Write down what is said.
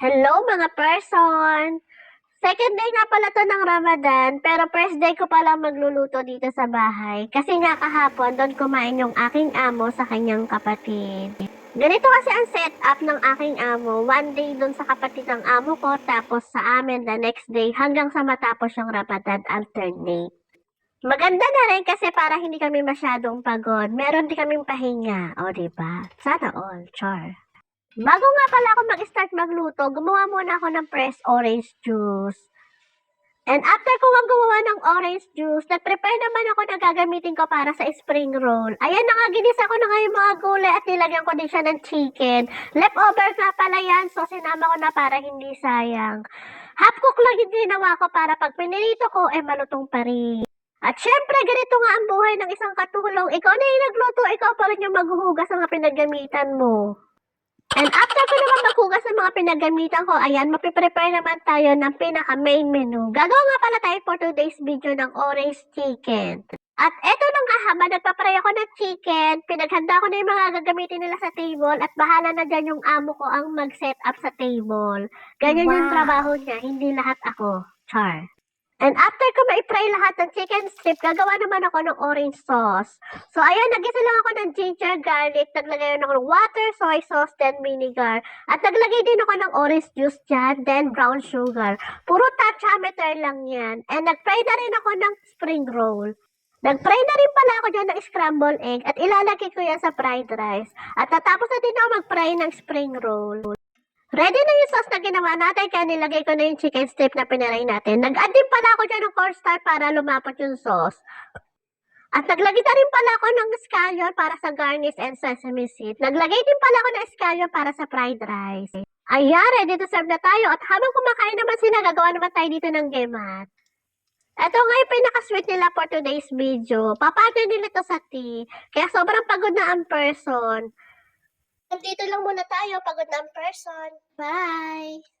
Hello mga person! Second day nga pala to ng Ramadan, pero first day ko pala magluluto dito sa bahay. Kasi nga kahapon, doon kumain yung aking amo sa kanyang kapatid. Ganito kasi ang setup ng aking amo. One day doon sa kapatid ng amo ko, tapos sa amin the next day hanggang sa matapos yung Ramadan alternate. Maganda na rin kasi para hindi kami masyadong pagod. Meron din kaming pahinga. O, diba? Sana all. Char. Bago nga pala ako mag-start magluto, gumawa muna ako ng pressed orange juice. And after ko nga gumawa ng orange juice, nag-prepare naman ako na gagamitin ko para sa spring roll. Ayan na nga, ginisa ko na nga mga gulay at nilagyan ko din siya ng chicken. Leftover nga pala yan, so sinama ko na para hindi sayang. Half cook lang yung ginawa ko para pag pinirito ko, eh malutong pa rin. At syempre, ganito nga ang buhay ng isang katulong. Ikaw na yung nagluto, ikaw pa rin yung maghuhugas ng pinagamitan mo. And after ko naman maghugas ng mga pinagamitan ko, ayan, mapiprepare naman tayo ng pinaka main menu. Gagawa nga pala tayo for today's video ng orange chicken. At eto na nga, habang nagpapray ako ng chicken, pinaghanda ko na yung mga gagamitin nila sa table at bahala na dyan yung amo ko ang mag-set up sa table. Ganyan yung Wow. trabaho niya, hindi lahat ako. Char. And after ko ma-fry lahat ng chicken strip, gagawa naman ako ng orange sauce. So, ayan, nagisa lang ako ng ginger garlic, naglagay ako ng water, soy sauce, then vinegar. At naglagay din ako ng orange juice dyan, then brown sugar. Puro tatchameter lang yan. And nag-fry na rin ako ng spring roll. Nag-fry na rin pala ako dyan ng scrambled egg at ilalagay ko yan sa fried rice. At tatapos na din ako mag-fry ng spring roll. Ready na yung sauce na ginawa natin, kaya nilagay ko na yung chicken strip na pinaray natin. Nag-add din pala ako dyan ng cornstarch para lumapot yung sauce. At naglagay na rin pala ako ng scallion para sa garnish and sesame seed. Naglagay din pala ako ng scallion para sa fried rice. Ayan, ready to serve na tayo. At habang kumakain naman sila, gagawa naman tayo dito ng gemat. Ito nga yung pinaka-sweet nila for today's video. Papatay nila to sa tea. Kaya sobrang pagod na ang person. Nandito lang muna tayo, pagod na ang person. Bye!